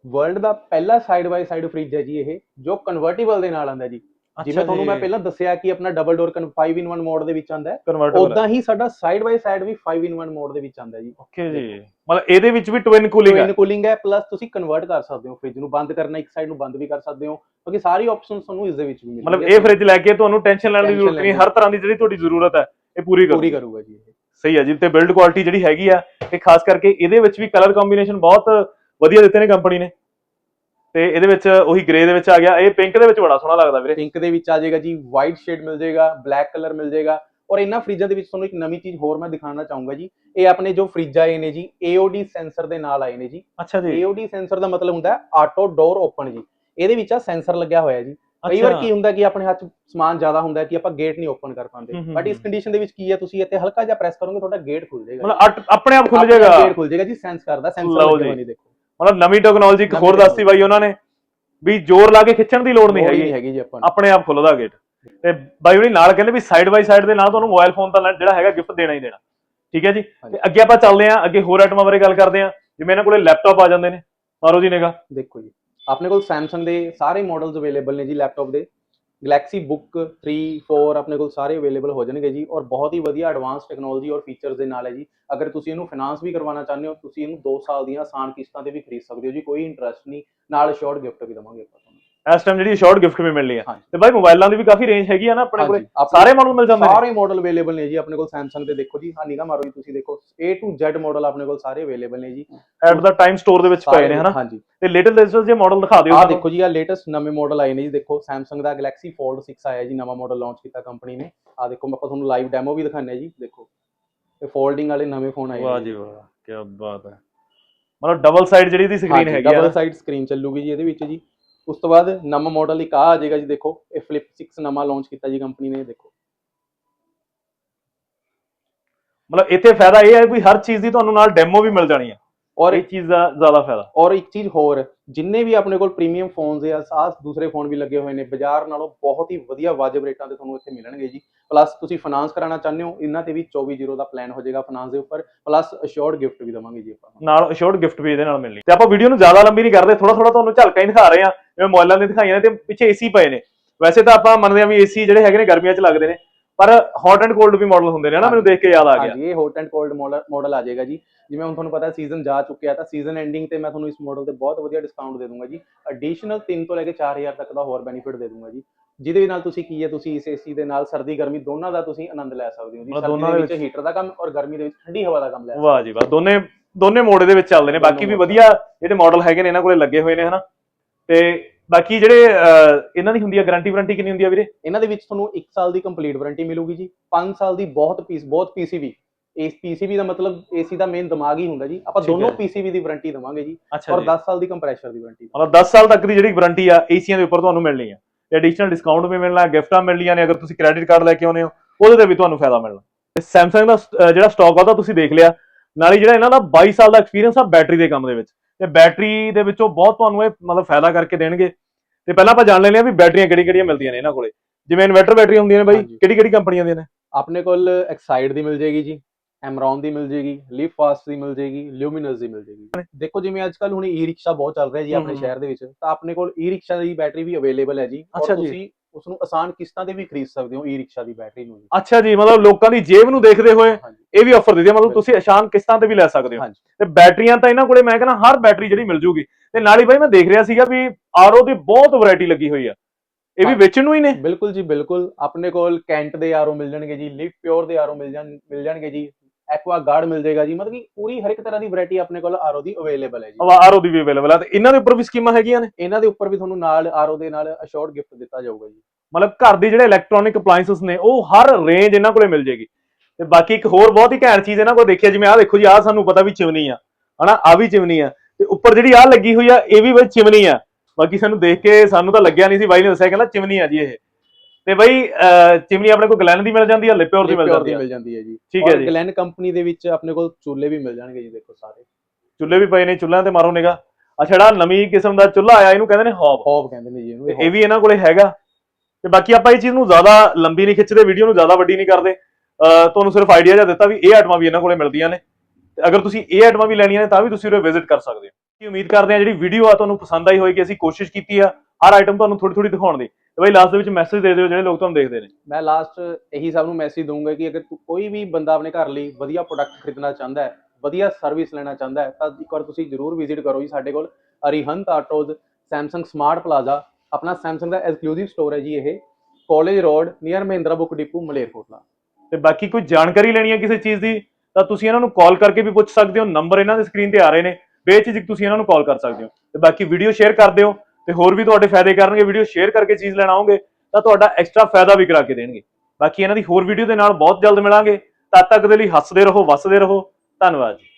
ਵਰਲਡ ਦਾ ਪਹਿਲਾ ਸਾਈਡ ਬਾਈ ਸਾਈਡ ਫ੍ਰਿਜ ਹੈ ਜੀ ਇਹ ਜੋ ਕਨਵਰਟੀਬਲ ਦੇ ਨਾਲ ਆਉਂਦਾ ਜੀ। ਜਿਵੇਂ ਤੁਹਾਨੂੰ ਮੈਂ ਪਹਿਲਾਂ ਦੱਸਿਆ ਕਿ ਆਪਣਾ ਡਬਲ ਡੋਰ 5 in 1 ਮੋਡ ਦੇ ਵਿੱਚ ਆਉਂਦਾ ਹੈ। ਕਨਵਰਟੇਬਲ ਉਦਾਂ ਹੀ ਸਾਡਾ ਸਾਈਡ ਬਾਈ ਸਾਈਡ ਵੀ 5 in 1 ਮੋਡ ਦੇ ਵਿੱਚ ਆਉਂਦਾ ਜੀ। ਓਕੇ ਜੀ। ਮਤਲਬ ਇਹਦੇ ਵਿੱਚ ਵੀ ਟਵਿਨ ਕੂਲਿੰਗ ਹੈ। ਟਵਿਨ ਕੂਲਿੰਗ ਹੈ ਪਲੱਸ ਤੁਸੀਂ ਕਨਵਰਟ ਕਰ ਸਕਦੇ ਹੋ ਫ੍ਰਿਜ ਨੂੰ। ਬੰਦ ਕਰਨਾ ਇੱਕ ਸਾਈਡ ਨੂੰ ਬੰਦ ਵੀ ਕਰ ਸਕਦੇ ਹੋ। ਕਿਉਂਕਿ ਸਾਰੀ ਆਪਸ਼ਨਸ ਤੁਹਾਨੂੰ ਇਸ ਦੇ ਵਿੱਚ ਵੀ ਮਿਲਣਗੀਆਂ ਮਤਲਬ ਇਹ ਫ੍ਰਿਜ ਲੈ ਕੇ ਤੁਹਾਨੂੰ ਟੈਨਸ਼ਨ ਲੈਣ ਦੀ ਜ਼ਰੂਰਤ ਨਹੀਂ। ਹਰ ਤਰ੍ਹਾਂ ਦੀ ਜਿਹੜੀ ਤੁਹਾਡੀ ਜ਼ਰੂਰਤ ਹੈ ਇਹ ਪੂਰੀ ਕਰੋ। ਪੂਰੀ ਕਰੂਗਾ ਜੀ ਸਹੀ ਹੈ ਜੀ। ਤੇ ਬਿਲਡ ਕੁਆਲਿਟੀ ਜਿਹੜੀ ਹੈਗੀ ਆ ਇਹ ਖਾਸ ਕਰਕੇ ਇਹਦੇ ਵਿੱਚ ਵੀ ਕਲਰ ਕੰਬੀਨੇਸ਼ਨ ਬਹੁਤ ਵਧੀਆ ਦਿੱਤੇ ਨੇ ਕੰਪਨੀ ਨੇ। ਤੇ ਇਹਦੇ ਵਿੱਚ ਉਹੀ ਗ੍ਰੇ ਦੇ ਵਿੱਚ ਆ ਗਿਆ। ਇਹ ਪਿੰਕ ਦੇ ਵਿੱਚ ਬੜਾ ਸੋਹਣਾ ਲੱਗਦਾ ਵੀਰੇ। ਪਿੰਕ ਦੇ ਵਿੱਚ ਆ ਜਾਏਗਾ ਜੀ ਵਾਈਟ ਸ਼ੇਡ ਮਿਲ ਜਾਏਗਾ ਬਲੈਕ ਕਲਰ ਮਿਲ ਜਾਏਗਾ। ਔਰ ਇਹਨਾਂ ਫ੍ਰਿਜਾਂ ਦੇ ਵਿੱਚ ਤੁਹਾਨੂੰ ਇੱਕ ਨਵੀਂ ਚੀਜ਼ ਹੋਰ ਮੈਂ ਦਿਖਾਉਣਾ ਚਾਹੂੰਗਾ ਜੀ। ਇਹ ਆਪਣੇ ਜੋ ਫ੍ਰਿਜ ਆਏ ਨੇ ਜੀ AOD ਸੈਂਸਰ ਦੇ ਨਾਲ ਆਏ ਨੇ ਜੀ। ਅੱਛਾ ਜੀ। AOD ਸੈਂਸਰ ਦਾ ਮਤਲਬ ਹੁੰਦਾ ਹੈ ਆਟੋ ਡੋਰ ਓਪਨ ਜੀ। ਇਹਦੇ ਵਿੱਚ ਆ ਸੈਂਸਰ ਲੱਗਿਆ ਹੋਇਆ ਜੀ। ਕਈ ਵਾਰ ਕੀ ਹੁੰਦਾ ਕਿ ਆਪਣੇ ਹੱਥ 'ਚ ਸਮਾਨ ਜ਼ਿਆਦਾ ਹੁੰਦਾ ਹੈ ਕਿ ਆਪਾਂ ਗੇਟ ਨਹੀਂ ਓਪਨ ਕਰ ਪਾਉਂਦੇ। ਬਟ ਇਸ। ਕੰਡੀਸ਼ਨ ਦੇ ਵਿੱਚ ਕੀ ਹੈ? ਤੁਸੀਂ ਇੱਥੇ ਹਲਕਾ ਜਿਹਾ ਪ੍ਰੈਸ ਕਰੋਗੇ ਤੁਹਾਡਾ ਗੇਟ ਖੁੱਲ ਜਾਏਗਾ। ਮਤਲਬ ਆਪਣੇ ਆਪ ਖੁੱਲ ਜਾਏਗਾ। ਗੇਟ ਖੁੱਲ ਜਾਏਗਾ ਜੀ ਸੈਂਸ ਕਰਦਾ ਸੈਂਸਰ ਲੱਗਿਆ ਨਹੀਂ ਦੇਖੋ। ਮਤਲਬ ਨਵੀਂ ਟੈਕਨੋਲੋਜੀ ਇੱਕ ਹੋਰ ਦੱਸਤੀ ਬਾਈ ਉਹਨਾਂ ਨੇ ਵੀ ਜ਼ੋਰ ਲਾ ਕੇ ਖਿੱਚਣ ਦੀ ਲੋੜ ਨਹੀਂ ਹੈਗੀ। ਹੈਗੀ ਜੀ ਆਪਾਂ ਨੂੰ। ਆਪਣੇ ਆਪ ਖੁੱਲਦਾ ਗੇਟ ਤੇ ਬਾਈ ਉਹਨੇ ਨਾਲ ਕਹਿੰਦੇ ਵੀ ਸਾਈਡ ਬਾਈ ਸਾਈਡ ਦੇ ਨਾਲ ਤੁਹਾਨੂੰ ਮੋਬਾਈਲ ਫੋਨ ਤਾਂ ਜਿਹੜਾ ਹੈਗਾ ਗਿਫਟ ਦੇਣਾ ਹੀ ਦੇਣਾ। ਠੀਕ ਹੈ ਜੀ? ਤੇ ਅੱਗੇ ਆਪਾਂ ਚੱਲਦੇ ਆਂ ਅੱਗੇ ਹੋਰ ਆਈਟਮਾਂ ਬਾਰੇ ਗੱਲ ਕਰਦੇ ਆਂ ਜਿਵੇਂ ਇਹਨਾਂ ਕੋਲੇ ਲੈਪਟਾਪ ਆ ਜਾਂਦੇ ਨੇ। ਮਾਰੋ ਜੀ ਨਿਗਾ ਦੇਖੋ ਜੀ ਆਪਣੇ ਕੋਲ Samsung ਦੇ ਸਾਰੇ ਮਾਡਲਸ ਅਵੇਲੇਬਲ ਨੇ ਜੀ ਲੈਪਟਾਪ ਦੇ। ਗੈਲੈਕਸੀ ਬੁੱਕ 3 4 ਆਪਣੇ ਕੋਲ ਸਾਰੇ ਅਵੇਲੇਬਲ ਹੋ ਜਾਣਗੇ ਜੀ ਔਰ ਬਹੁਤ ਹੀ ਵਧੀਆ ਐਡਵਾਂਸ ਟੈਕਨੋਲੋਜੀ ਔਰ ਫੀਚਰਸ ਦੇ ਨਾਲ ਹੈ ਜੀ। ਅਗਰ ਤੁਸੀਂ ਇਹਨੂੰ ਫਾਈਨਾਂਸ ਵੀ ਕਰਵਾਉਣਾ ਚਾਹੁੰਦੇ ਹੋ, ਤੁਸੀਂ ਇਹਨੂੰ 2 ਸਾਲ ਦੀਆਂ ਆਸਾਨ ਕਿਸ਼ਤਾਂ ਤੇ ਵੀ ਖਰੀਦ ਸਕਦੇ ਹੋ ਜੀ, ਕੋਈ ਇੰਟਰਸਟ ਨਹੀਂ। ਨਾਲ ਸ਼ੋਰਟ ਗਿਫਟ ਵੀ ਦਵਾਂਗੇ ਆਪਾਂ ਤੁਹਾਨੂੰ। ਇਸ ਟਾਈਮ ਜਿਹੜੀ ਸ਼ਾਰਟ ਗਿਫਟ ਵੀ ਮਿਲਣੀ ਆ। ਹਾਂਜੀ। ਤੇ ਬਾਈ ਮੋਬਾਈਲਾਂ ਦੀ ਵੀ ਕਾਫੀ ਰੇਂਜ ਹੈਗੀ ਆ ਨਾ ਆਪਣੇ ਕੋਲੇ। ਸਾਰੇ ਮਾਡਲ ਮਿਲ ਜਾਂਦੇ ਨੇ। ਸਾਰੇ ਮਾਡਲ ਅਵੇਲੇਬਲ ਨੇ ਜੀ ਆਪਣੇ ਕੋਲ Samsung ਦੇ ਦੇਖੋ ਜੀ ਹਾਂ ਨਿਗਾ ਮਾਰੋ ਜੀ ਤੁਸੀਂ ਦੇਖੋ। A to Z ਮਾਡਲ ਆਪਣੇ ਕੋਲ ਸਾਰੇ ਅਵੇਲੇਬਲ ਨੇ ਜੀ। ਐਟ ਦਾ ਟਾਈਮ ਸਟੋਰ ਦੇ ਵਿੱਚ ਪਏ ਨੇ ਹਨਾ? ਹਾਂਜੀ। ਤੇ ਲੇਟੈਸਟ ਲੇਟੈਸਟ ਜੇ ਮਾਡਲ ਦਿਖਾ ਦਿਓ ਸਾਨੂੰ। ਦੇਖੋ ਜੀ ਆ ਲੇਟੈਸਟ ਨਵੇਂ ਮਾਡਲ ਆਏ ਨੇ ਜੀ ਦੇਖੋ। Samsung ਦਾ Galaxy Fold 6 ਆਇਆ ਜੀ ਨਵਾਂ ਮਾਡਲ ਲਾਂਚ ਕੀਤਾ ਕੰਪਨੀ ਨੇ। ਆਹ ਦੇਖੋ ਮੈਂ ਆਪਾਂ ਤੁਹਾਨੂੰ ਲਾਈਵ ਡੈਮੋ ਵੀ ਦਿਖਾਉਂਦੇ ਜੀ ਦੇਖੋ। ਇਹ ਫੋਲਡਿੰਗ ਵਾਲੇ ਨਵੇਂ ਫੋਨ ਆਏ ਵਾਹ ਜੀ ਵਾਹ ਕੀ ਬਾਤ ਹੈ। ਮਤਲਬ ਡਬਲ ਸਾਈਡ ਜਿਹੜੀ ਦੀ ਸਕਰੀਨ ਹੈਗੀ ਆ। ਡਬਲ ਸਾਈਡ ਸਕਰੀਨ ਚੱਲੂਗੀ ਜੀ ਇਹਦੇ ਵਿੱਚ ਜੀ। ਉਸ ਤੋਂ ਬਾਅਦ ਨਵਾਂ ਮਾਡਲ ਇੱਕ ਆ ਜਾਏਗਾ ਜੀ ਦੇਖੋ ਇਹ ਫਲਿਪ 6 ਨਵਾਂ ਲਾਂਚ ਕੀਤਾ ਜੀ ਕੰਪਨੀ ਨੇ ਦੇਖੋ। ਮਤਲਬ ਇੱਥੇ ਫਾਇਦਾ ਇਹ ਹੈ ਵੀ ਹਰ ਚੀਜ਼ ਦੀ ਤੁਹਾਨੂੰ ਨਾਲ ਡੈਮੋ ਵੀ ਮਿਲ ਜਾਣੀ ਆ ਔਰ ਇਹ ਚੀਜ਼ ਦਾ ਜ਼ਿਆਦਾ ਫਾਇਦਾ। ਔਰ ਇੱਕ ਚੀਜ਼ ਹੋਰ ਜਿੰਨੇ ਵੀ ਆਪਣੇ ਕੋਲ ਪ੍ਰੀਮੀਅਮ ਫੋਨਸ ਆ ਸਾਹ ਦੂਸਰੇ ਫੋਨ ਵੀ ਲੱਗੇ ਹੋਏ ਨੇ ਬਾਜ਼ਾਰ ਨਾਲੋਂ ਬਹੁਤ ਹੀ ਵਧੀਆ ਵਾਜਬ ਰੇਟਾਂ ਤੇ ਤੁਹਾਨੂੰ ਇੱਥੇ ਮਿਲਣਗੇ ਜੀ। ਪਲੱਸ ਤੁਸੀਂ ਫਾਈਨਾਂਸ ਕਰਾਉਣਾ ਚਾਹੁੰਦੇ ਹੋ ਇਹਨਾਂ ਤੇ ਵੀ 24 ਦਾ ਪਲਾਨ ਹੋ ਜਾਏਗਾ ਫਾਈਨਾਂਸ ਦੇ ਉੱਪਰ। ਪਲੱਸ ਅਸ਼ੋਰਡ ਗਿਫਟ ਵੀ ਦਵਾਂਗੇ ਜੀ ਆਪਾਂ ਨਾਲ ਅਸ਼ੋਰਡ ਗਿਫਟ ਵੀ ਇਹਦੇ ਨਾਲ ਮਿਲਣੀ। ਤੇ ਆਪਾਂ ਵੀਡੀਓ ਨੂੰ ਜ਼ਿਆਦਾ ਲੰਬੀ ਨਹੀਂ ਕਰਦੇ ਥੋੜਾ ਥੋੜਾ ਤੁਹਾਨੂੰ ਝਲਕਾਂ ਹੀ ਦਿਖਾ ਰਹੇ ਆ ਜਿਵੇਂ ਮੋਬਾਈਲਾਂ ਦੇ ਦਿਖਾਈਆਂ ਨੇ ਤੇ ਪਿੱਛੇ ਏਸੀ ਪਏ ਨੇ। ਵੈਸੇ ਤਾਂ ਆਪਾਂ ਮੰਨਦੇ ਆ ਵੀ ਏਸੀ ਜਿਹੜੇ ਹੈਗੇ ਨੇ ਗਰਮੀਆਂ 'ਚ ਲੱਗਦੇ ਨੇ ਪਰ ਹੌਟ ਐਂਡ ਕੋਲਡ ਵੀ ਮਾਡਲ ਹੁੰਦੇ ਨੇ ਨਾ ਮੈਨੂੰ ਦੇਖ ਕੇ ਯਾਦ ਆ ਗਿਆ। ਹਾਂਜੀ ਇਹ ਹੌਟ ਐਂਡ ਕੋਲਡ ਮਾਡਲ ਆ ਜਾਏਗਾ ਜੀ। ਜਿਵੇਂ ਹੁਣ ਤੁਹਾਨੂੰ ਪਤਾ ਸੀਜ਼ਨ ਜਾ ਚੁੱਕਿਆ ਤਾਂ ਸੀਜ਼ਨ ਐਂਡਿੰਗ ਤੇ ਮੈਂ ਤੁਹਾਨੂੰ ਇਸ ਮਾਡਲ ਤੇ ਬਹੁਤ ਵਧੀਆ ਡਿਸਕਾਊਂਟ ਦੇ ਦੂੰਗਾ ਜੀ। ਐਡੀਸ਼ਨਲ 3 ਤੋਂ ਲੈ ਕੇ 4000 ਤੱਕ ਦਾ ਹੋਰ ਬੈਨੀਫਿਟ ਦੇ ਦੂੰਗਾ ਜੀ। ਜਿਹਦੇ ਨਾਲ ਤੁਸੀਂ ਕੀ ਹੈ ਤੁਸੀਂ ਇਸ ਏਸੀ ਦੇ ਨਾਲ ਸਰਦੀ ਗਰਮੀ ਦੋਨਾਂ ਦਾ ਤੁਸੀਂ ਆਨੰਦ ਲੈ ਸਕਦੇ ਹੋ ਜੀ। ਸਰਦੀ ਦੇ ਵਿੱਚ ਹੀਟਰ ਦਾ ਕੰਮ ਔਰ ਗਰਮੀ ਦੇ ਵਿੱਚ ਠੰਡੀ ਹਵਾ ਦਾ ਕੰਮ ਲੈ ਵਾਹ ਜੀ ਵਾਹ ਦੋਨੇ ਦੋਨੇ ਮੋਡ ਦੇ ਵਿੱਚ ਚੱਲਦੇ ਨੇ। ਬਾਕੀ ਵੀ ਵਧੀਆ ਜਿਹੜੇ ਮਾਡਲ ਹੈਗੇ ਨੇ ਇਹਨਾਂ ਕੋਲੇ ਲੱਗੇ ਹੋਏ ਨੇ ਹਨਾ। ਤੇ ਬਾਕੀ ਜਿਹੜੇ ਇਹਨਾਂ ਦੀ ਹੁੰਦੀ ਆ ਗਾਰੰਟੀ ਵਾਰੰਟੀ ਕਿੰਨੀ ਹੁੰਦੀ ਆ ਵੀਰੇ? ਇਹਨਾਂ ਦੇ ਵਿੱਚ ਤੁਹਾਨੂੰ 1 ਸਾਲ ਦੀ ਕੰਪਲੀਟ ਵਾਰੰਟੀ ਮਿਲੂਗੀ ਜੀ 5 ਸਾਲ ਦੀ ਬਹੁਤ ਪੀਸ ਬਹੁਤ ਪੀਸੀਬੀ ਇਸ ਪੀਸੀਬੀ ਦਾ ਮਤਲਬ ਏਸੀ ਦਾ ਮੇਨ ਦਿਮਾਗ ਹੀ ਹੁੰਦਾ ਜੀ। ਆਪਾਂ ਹੈ। ਦੋਨੋਂ ਪੀਸੀਬੀ ਦੀ ਵਾਰੰਟੀ ਦਵਾਂਗੇ ਜੀ ਔਰ ਜੀ। 10 ਸਾਲ ਦੀ ਕੰਪਰੈਸ਼ਰ ਦੀ ਵਾਰੰਟੀ। ਮਤਲਬ 10 ਸਾਲ ਤੱਕ ਦੀ ਜਿਹੜੀ ਵਾਰੰਟੀ ਆ ਏਸੀਆਂ ਦੇ ਉੱਪਰ ਤੁਹਾਨੂੰ ਮਿਲਣੀ ਆ। ਤੇ ਐਡੀਸ਼ਨਲ ਡਿਸਕਾਊਂਟ ਵੀ ਮਿਲਣਾ ਗਿਫਟਾਂ ਮਿਲਣੀਆਂ ਨੇ ਅਗਰ ਤੁਸੀਂ ਕ੍ਰੈਡਿਟ ਕਾਰਡ ਲੈ ਕੇ ਆਉਨੇ ਹੋ ਉਹਦੇ ਤੇ ਵੀ ਤੁਹਾਨੂੰ ਫਾਇਦਾ ਮਿਲਣਾ। ਤੇ Samsung ਦਾ ਜਿਹੜਾ ਸਟਾਕ ਆ ਉਹਦਾ ਤੁਸੀਂ ਦੇਖ ਲਿਆ। ਨਾਲ ਹੀ ਜਿਹੜਾ ਇਹਨਾਂ ਦਾ 22 ਸਾਲ ਦਾ ਐਕਸਪੀਰੀਅੰਸ ਆ ਬੈਟਰੀ ਦੇ ਕੰਮ ਦੇ ਵਿੱਚ। ਤੇ ਬੈਟਰੀ ਦੇ ਵਿੱਚੋਂ ਬਹੁਤ ਤੁਹਾਨੂੰ ਇਹ ਮਤਲਬ ਫਾਇਦਾ ਕਰਕੇ ਦੇਣਗੇ। ਤੇ ਪਹਿਲਾਂ ਆਪਾਂ ਜਾਣ ਲੈਂਦੇ ਆ ਵੀ ਬੈਟਰੀਆਂ ਕਿਹੜੀ ਕਿਹੜੀਆਂ ਮਿਲਦੀਆਂ ਨੇ ਇਹਨਾਂ ਕੋਲੇ। ਜਿਵੇਂ ਇਨਵਰਟਰ ਬੈਟਰੀ ਹੁੰਦੀਆਂ ਨੇ ਬਾਈ ਹਾਂਜੀ। ਕਿਹੜੀ ਕਿਹੜੀ ਕੰਪਨੀਆਂ ਦੀਆਂ ਨੇ? ਆਪਣੇ ਕੋਲ ਐਕਸਾਈਡ ਦੀ ਮਿਲ ਜਾਏਗੀ ਜੀ ਐਮਰੌਨ ਦੀ ਮਿਲ ਜਾਏਗੀ ਲਿਵ ਫਾਸਟ ਦੀ ਮਿਲ ਜਾਏਗੀ ਲਿਊਮੀਨਸ ਦੀ ਮਿਲ ਜਾਏਗੀ। ਦੇਖੋ ਜਿਵੇਂ ਅੱਜ ਕੱਲ ਹੁਣ ਈ ਰਿਕਸ਼ਾ ਬਹੁਤ ਚੱਲ ਰਿਹਾ ਜੀ ਆਪਣੇ। ਸ਼ਹਿਰ ਦੇ ਵਿੱਚ ਤਾਂ ਆਪਣੇ ਕੋਲ ਈ ਰਿਕਸ਼ਾ ਦੀ ਬੈਟਰੀ ਵੀ ਅਵੇਲੇਬਲ ਹੈ ਜੀ। ਔਰ ਅੱਛਾ ਜੀ। ਤੁਸੀਂ ਉਸ ਨੂੰ ਆਸਾਨ ਕਿਸ਼ਤਾਂ ਤੇ ਵੀ ਖਰੀਦ ਸਕਦੇ ਹੋ ਈ ਰਿਕਸ਼ਾ ਦੀ ਬੈਟਰੀ ਨੂੰ ਜੀ। ਅੱਛਾ ਜੀ ਮਤਲਬ ਲੋਕਾਂ ਦੀ ਜੇਬ ਨੂੰ ਦੇਖਦੇ ਹੋਏ। ਇਹ ਵੀ ਆਫਰ ਦਿੱਤੀ ਹੈ ਮਤਲਬ ਤੁਸੀਂ ਆਸਾਨ ਕਿਸ਼ਤਾਂ ਤੇ ਵੀ ਲੈ ਸਕਦੇ ਹੋ। ਤੇ ਬੈਟਰੀਆਂ ਤਾਂ ਇਹਨਾਂ ਕੋਲੇ ਮੈਂ ਕਹਿੰਦਾ ਹਰ ਬੈਟਰੀ ਜਿਹੜੀ ਮਿਲ ਜੂਗੀ। ਤੇ ਨਾਲ ਹੀ ਬਾਈ ਮੈਂ ਦੇਖ ਰਿਹਾ ਸੀਗਾ ਵੀ ਆਰਓ ਦੀ ਬਹੁਤ ਵੈਰਾਈਟੀ ਲੱਗੀ ਹੋਈ ਆ। ਇਹ ਵੀ ਹਾਂ। ਵੇਚਣ ਨੂੰ ਹੀ ਨੇ। ਬਿਲਕੁਲ ਜੀ ਬਿਲਕੁਲ। ਆਪਣੇ ਕੋਲ ਕੈਂਟ ਦੇ ਆਰਓ ਮਿਲ ਜਾਣਗੇ ਜੀ ਲਿਵ ਪਿਓਰ ਦੇ ਆਰਓ ਮਿਲ ਜਾਣ ਮਿਲ ਜਾਣਗੇ ਜੀ ਐਕਵਾ ਗਾਰਡ ਮਿਲ ਜਾਏਗਾ ਜੀ ਮਤਲਬ ਕਿ ਪੂਰੀ ਹਰ ਇੱਕ ਤਰ੍ਹਾਂ ਦੀ ਵੈਰਾਈਟੀ ਆਪਣੇ ਕੋਲ ਆਰਓ ਦੀ ਅਵੇਲੇਬਲ ਹੈ ਜੀ। ਆਰਓ ਦੀ ਵੀ ਅਵੇਲੇਬਲ ਆ। ਤੇ ਇਹਨਾਂ ਦੇ ਉੱਪਰ ਵੀ ਸਕੀਮਾਂ ਹੈਗੀਆਂ ਨੇ? ਇਹਨਾਂ ਦੇ ਉੱਪਰ ਵੀ ਤੁਹਾਨੂੰ ਨਾਲ ਆਰਓ ਦੇ ਨਾਲ ਅਸ਼ੋਰਡ ਗਿਫਟ ਦਿੱਤਾ ਜਾਊਗਾ ਜੀ। ਮਤਲਬ ਘਰ ਦੀ ਜਿਹੜੇ ਇਲੈਕਟ੍ਰੋਨਿਕ ਅਪਲਾਈਐਂਸਸ ਨੇ ਉਹ ਹਰ ਰੇਂਜ ਇਹਨਾਂ ਕੋਲੇ ਮਿਲ ਜੇਗੀ ਤੇ ਬਾਕੀ ਇੱਕ ਹੋਰ ਬਹੁਤ ਹੀ ਘੈਂਟ ਚੀਜ਼ ਇਹਨਾਂ ਕੋਲ ਦੇਖਿਆ ਜਿਵੇਂ ਆਹ ਦੇਖੋ ਜੀ ਆਹ ਸਾਨੂੰ ਪਤਾ ਵੀ ਚਿਮਨੀ ਆ ਹਨਾ? ਆ ਵੀ ਚਿਮਨੀ ਆ। ਤੇ ਉੱਪਰ ਜਿਹੜੀ ਆਹ ਲੱਗੀ ਹੋਈ ਆ ਇਹ ਵੀ ਬਈ ਚਿਮਨੀ ਆ। ਬਾਕੀ ਸਾਨੂੰ ਦੇਖ ਕੇ ਸਾਨੂੰ ਤਾਂ ਲੱਗਿਆ ਨਹੀਂ ਸੀ ਬਾਈ ਨੇ ਦੱਸਿਆ ਕਹਿੰਦਾ ਚਿਮਨੀ ਆ ਜੀ ਇਹ। ਤੇ ਬਈ ਚਿਮਨੀ ਆਪਣੇ ਕੋਲ ਗਲੈਨ ਦੀ ਮਿਲ ਜਾਂਦੀ ਆ ਲਿਪਿਓਰ ਦੀ ਮਿਲ ਜਾਂਦੀ ਆ? ਮਿਲ ਜਾਂਦੀ ਹੈ ਜੀ। ਠੀਕ ਹੈ ਜੀ। ਗਲੈਨ ਕੰਪਨੀ ਦੇ ਵਿੱਚ ਆਪਣੇ ਕੋਲ ਚੂਲੇ ਵੀ ਮਿਲ ਜਾਣਗੇ ਜੀ ਦੇਖੋ ਸਾਰੇ। ਚੁੱਲ੍ਹੇ ਵੀ ਪਏ ਨੇ ਚੁੱਲ੍ਹਿਆਂ ਤੇ ਮਾਰੋ ਨਿਗਾ ਜਿਹੜਾ ਨਵੀਂ ਕਿਸਮ ਦਾ ਚੁੱਲ੍ਹਾ ਆਇਆ ਇਹਨੂੰ ਕਹਿੰਦੇ ਨੇ ਹੌਬ ਹੌਬ ਕਹਿੰਦੇ ਨੇ ਜੀ ਇਹਨੂੰ ਇਹ ਵੀ ਇਹਨਾਂ ਕੋਲੇ ਹੈਗਾ। ਤੇ ਬਾਕੀ ਆਪਾਂ ਇਹ ਚੀਜ਼ ਨੂੰ ਜ਼ਿਆਦਾ ਲੰਬੀ ਨਹੀਂ ਖਿੱਚਦੇ ਵੀਡੀਓ ਨੂੰ ਜ਼ਿਆਦਾ ਵੱਡੀ ਨਹੀਂ ਕਰਦੇ। ਤੁਹਾਨੂੰ ਸਿਰਫ ਆਈਡੀਆ ਜਿਹਾ ਦਿੱਤਾ ਵੀ ਇਹ ਆਈਟਮਾਂ ਵੀ ਇਹਨਾਂ ਕੋਲੇ ਮਿਲਦੀਆਂ ਨੇ। ਤੇ ਅਗਰ ਤੁਸੀਂ ਇਹ ਆਈਟਮਾਂ ਵੀ ਲੈਣੀਆਂ ਨੇ, ਤਾਂ ਵੀ ਤੁਸੀਂ ਉਰੇ ਵਿਜ਼ਿਟ ਕਰ ਸਕਦੇ ਹੋ। ਕੀ ਉਮੀਦ ਕਰਦੇ ਹਾਂ ਜਿਹੜੀ ਵੀਡੀਓ ਆ ਤੁਹਾਨੂੰ ਪਸੰਦ ਆਈ ਹੋਏਗੀ, ਅਸੀਂ ਕੋਸ਼ਿਸ਼ ਕੀਤੀ ਆ ਹਰ ਆਈਟਮ ਤੁਹਾਨੂੰ ਥੋੜੀ ਥੋੜੀ ਦਿਖਾਉਣ ਦੀ। ਤੇ ਬਈ ਲਾਸਟ ਦੇ ਵਿੱਚ ਮੈਸੇਜ ਦੇ ਦਿਓ ਜਿਹੜੇ ਲੋਕ ਤੁਹਾਨੂੰ ਦੇਖਦੇ ਨੇ। ਮੈਂ ਲਾਸਟ ਇਹੀ ਸਭ ਨੂੰ ਮੈਸੇਜ ਦਊਂਗਾ ਕਿ ਅਗਰ ਕੋਈ ਵੀ ਬੰਦਾ ਆਪਣੇ ਘਰ ਲਈ ਵਧੀਆ ਪ੍ਰੋਡਕਟ ਖਰੀਦਣਾ ਚਾਹੁੰਦਾ ਹੈ, ਵਧੀਆ ਸਰਵਿਸ ਲੈਣਾ ਚਾਹੁੰਦਾ ਹੈ, ਤਾਂ ਇੱਕ ਵਾਰ ਤੁਸੀਂ ਜਰੂਰ ਵਿਜ਼ਿਟ ਕਰੋ ਜੀ ਸਾਡੇ ਕੋਲ Arihant autos Samsung smart plaza ਆਪਣਾ ਸੈਮਸੰਗ ਦਾ ਐਕਸਕਲੂਸਿਵ ਸਟੋਰ ਹੈ ਜੀ ਇਹ। College road near Mahindra book depot Malerkotla. ਤੇ ਬਾਕੀ ਕੋਈ ਜਾਣਕਾਰੀ ਲੈਣੀ ਹੈ ਕਿਸੇ ਚੀਜ਼ ਦੀ, ਤਾਂ ਤੁਸੀਂ ਇਹਨਾਂ ਨੂੰ ਕਾਲ ਕਰਕੇ ਵੀ ਪੁੱਛ ਸਕਦੇ ਹੋ ਨੰਬਰ ਇਹਨਾਂ ਦੇ ਸਕਰੀਨ ਤੇ ਆ ਰਹੇ ਨੇ, ਬੇਝਿਜਕ ਤੁਸੀਂ ਇਹਨਾਂ ਨੂੰ ਕਾਲ ਕਰ ਸਕਦੇ ਹੋ। ਤੇ ਬਾਕੀ ਵੀਡੀਓ ਸ਼ੇਅਰ ਕਰ ਦਿਓ, ਤੇ ਹੋਰ ਵੀ ਤੁਹਾਡੇ ਫਾਇਦੇ ਕਰਨਗੇ ਵੀਡੀਓ ਸ਼ੇਅਰ ਕਰਕੇ ਚੀਜ਼ ਲੈਣ ਆਓਗੇ, ਤਾਂ ਤੁਹਾਡਾ ਐਕਸਟਰਾ ਫਾਇਦਾ ਵੀ ਕਰਾ ਕੇ ਦੇਣਗੇ। ਬਾਕੀ ਇਹਨਾਂ ਦੀ ਹੋਰ ਵੀਡੀਓ ਦੇ ਨਾਲ ਬਹੁਤ ਜਲਦ ਮਿਲਾਂਗੇ। ਤਦ ਤੱਕ ਦੇ ਲਈ ਹੱਸਦੇ ਰਹੋ, ਵਸਦੇ ਰਹੋ। ਧੰਨਵਾਦ ਜੀ।